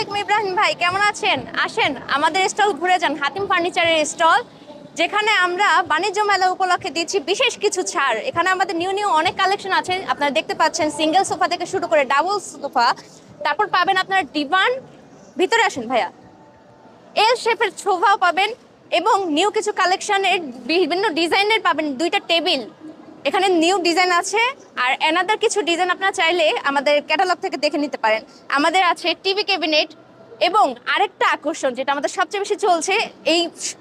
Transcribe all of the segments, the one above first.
আলাইকুম ইব্রাহিম ভাই, কেমন আছেন? আসেন, আমাদের স্টল ঘুরে যান, হাতিম ফার্নিচারের স্টল, যেখানে আমরা বাণিজ্য মেলা উপলক্ষে দিচ্ছি বিশেষ কিছু ছাড়। এখানে আমাদের নিউ নিউ অনেক কালেকশন আছে, আপনারা দেখতে পাচ্ছেন, সিঙ্গেল সোফা থেকে শুরু করে ডাবল সোফা। তারপর পাবেন আপনার ডিভান ভিতরে আসেন ভাইয়া। এল শেপের সোফাও পাবেন এবং নিউ কিছু কালেকশনের বিভিন্ন ডিজাইনের পাবেন, দুইটা টেবিল। এখানে নিউ ডিজাইন আছে আর এনাদার কিছু ডিজাইন আপনারা চাইলে আমাদের ক্যাটালগ থেকে দেখে নিতে পারেন। আমাদের আছে টিভি ক্যাবিনেট এবং আরেকটা আকর্ষণ যেটা আমাদের সবচেয়ে বেশি চলছে এই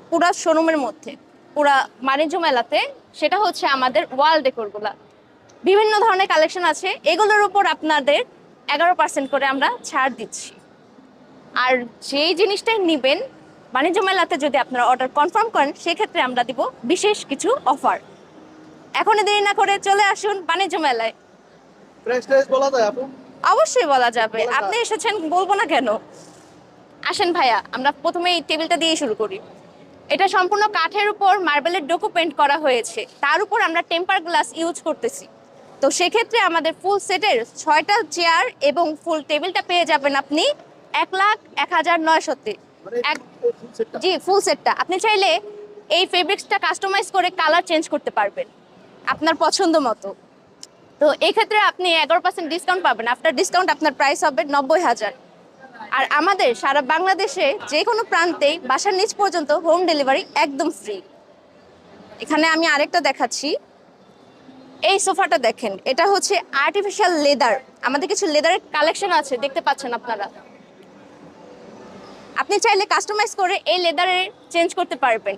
পুরা শোরুমের মধ্যে, পুরা বাণিজ্য মেলাতে, সেটা হচ্ছে আমাদের ওয়াল ডেকোরগুলা বিভিন্ন ধরনের কালেকশন আছে, এগুলোর উপর আপনাদের এগারো পার্সেন্ট করে আমরা ছাড় দিচ্ছি। আর যেই জিনিসটাই নেবেন, বাণিজ্য মেলাতে যদি আপনারা অর্ডার কনফার্ম করেন, সেক্ষেত্রে আমরা দিব বিশেষ কিছু অফার এখনই দেরি না করে চলে আসুন বাণিজ্য মেলায়। বলা যায় আপু? অবশ্যই বলা যাবে। আপনি এসেছেন বলব না কেন? আসেন ভাইয়া আমরা প্রথমে এই টেবিলটা দিয়ে শুরু করি। এটা সম্পূর্ণ কাঠের উপর মার্বেলের ডোকো পেন্ট করা হয়েছে। তার উপর আমরা টেম্পার গ্লাস ইউজ করতেছি। তো সেক্ষেত্রে আমাদের ফুল সেটের ছয়টা চেয়ার এবং ফুল টেবিলটা পেয়ে যাবেন আপনি এক লাখ এক হাজার নয়শোতে। মানে। জি ফুল সেটটা। আপনি চাইলে এই ফেব্রিক্সটা কাস্টমাইজ করে কালার চেঞ্জ করতে পারবেন। আপনার পছন্দ মতো। তো এই ক্ষেত্রে আপনি এগারো পার্সেন্ট ডিসকাউন্ট পাবেন। আফটার ডিসকাউন্ট আপনার প্রাইস হবে নব্বই হাজার। আর আমাদের সারা বাংলাদেশে যে কোনো প্রান্তেই বাসার নিচ পর্যন্ত হোম ডেলিভারি একদম ফ্রি এখানে আমি আরেকটা দেখাচ্ছি। এই সোফাটা দেখেন, এটা হচ্ছে আর্টিফিশিয়াল লেদার আমাদের কিছু লেদারের কালেকশন আছে, দেখতে পাচ্ছেন আপনারা। আপনি চাইলে কাস্টমাইজ করে এই লেদারের চেঞ্জ করতে পারবেন।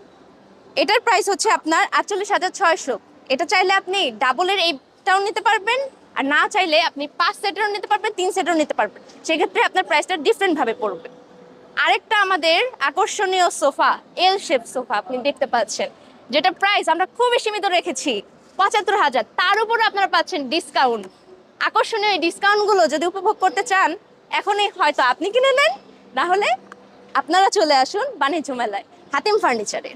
এটার প্রাইস হচ্ছে আপনার আটচল্লিশ হাজার ছয়শো। এটা চাইলে আপনি ডাবলের এইটাও নিতে পারবেন, আর না চাইলে আপনি পাঁচ সেটেরও নিতে পারবেন, তিন সেটেরও নিতে পারবেন। সেক্ষেত্রে আপনার প্রাইসটা ডিফারেন্টভাবে পড়বে। আরেকটা আমাদের আকর্ষণীয় সোফা এল শেপ সোফা আপনি দেখতে পাচ্ছেন, যেটা প্রাইস আমরা খুবই সীমিত রেখেছি, পঁচাত্তর হাজার। তার উপরে আপনারা পাচ্ছেন ডিসকাউন্ট আকর্ষণীয় এই ডিসকাউন্টগুলো যদি উপভোগ করতে চান, এখনই হয়তো আপনি কিনে নেন, না হলে আপনারা চলে আসুন বাণিজ্য মেলায়, হাতিম ফার্নিচারে।